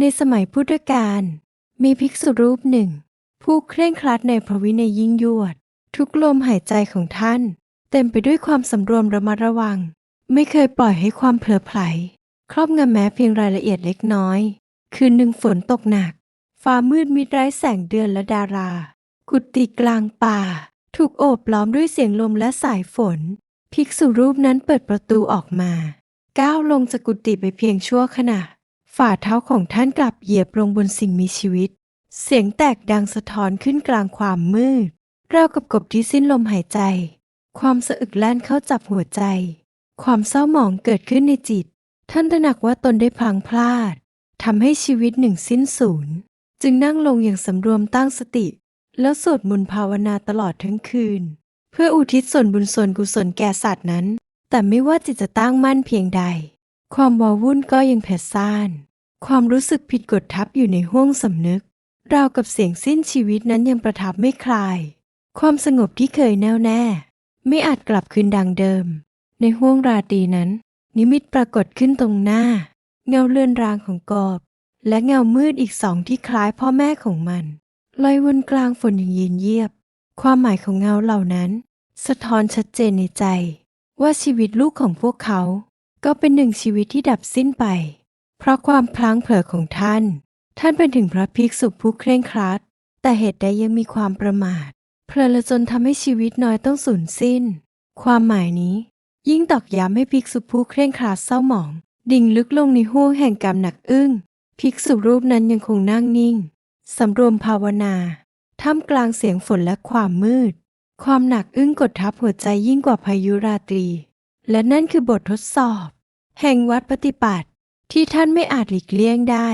ในสมัยพุทธกาลมีภิกษุรูปหนึ่ง ผู้เคร่งครัดในพระวินัยยิ่งยวด ทุกลมหายใจของท่าน เต็มไปด้วยความสำรวมระมัดระวัง ไม่เคยปล่อยให้ความเผลอไผล ครอบงำแม้เพียงรายละเอียดเล็กน้อย คืนหนึ่งฝนตกหนัก ฟ้ามืดมิดไร้แสงเดือนและดารา กุฏิกลางป่า ถูกโอบล้อมด้วยเสียงลมและสายฝน ภิกษุรูปนั้นเปิดประตูออกมา ก้าวลงจากกุฏิไปเพียงชั่วขณะ ฝ่าเท้าของท่านกลับเหยียบลงบนสิ่งมีชีวิต เสียงแตกดังสะท้อนขึ้นกลางความมืดราวกับกบที่สิ้นลมหายใจ ความสะอึกแล่นเข้าจับหัวใจ ความเศร้าหมองเกิดขึ้นในจิต ท่านตระหนักว่าตนได้พลังพลาดทำให้ชีวิตหนึ่งสิ้นสูญจึงนั่งลงอย่างสำรวมตั้งสติ แล้วสวดมนต์ภาวนาตลอดทั้งคืน เพื่ออุทิศส่วนบุญส่วนกุศลแก่สัตว์นั้น แต่ไม่ว่าจิตจะตั้งมั่นเพียงใด ความวาวุ่นก็ยังแผดซ่าน ความรู้สึกผิดกฎทับอยู่ในห้วงสำนึก ราวกับเสียงสิ้นชีวิตนั้นยังประทับไม่คลาย ความสงบที่เคยแน่วแน่ ไม่อาจกลับคืนดังเดิม ในห้วงราตรีนั้น นิมิตปรากฏขึ้นตรงหน้า เงาเลื่อนรางของกอบ และเงามืดอีกสองที่คล้ายพ่อแม่ของมันลอยวนกลางฝนอย่างเย็นเยียบ ความหมายของเงาเหล่านั้น สะท้อนชัดเจนในใจ ว่าชีวิตลูกของพวกเขา ก็เป็นหนึ่งชีวิตที่ดับสิ้นไป เพราะความพลั้งเผลอของท่าน ท่านเป็นถึงพระภิกษุผู้เคร่งครัด แต่เหตุใดยังมีความประมาท เพลินละจนทำให้ชีวิตน้อยต้องสูญสิ้น ความหมายนี้ ยิ่งตอกย้ำให้ภิกษุผู้เคร่งครัดเศร้าหมอง ดิ่งลึกลงในห้วงแห่งกรรมหนักอึ้ง ภิกษุรูปนั้นยังคงนั่งนิ่งสำรวมภาวนาท่ามกลางเสียงฝนและความมืด ความหนักอึ้งกดทับหัวใจยิ่งกว่าพายุราตรี และนั่นคือบททดสอบ แห่งวัดปฏิปัติที่ท่านไม่อาจหลีกเลี่ยงได้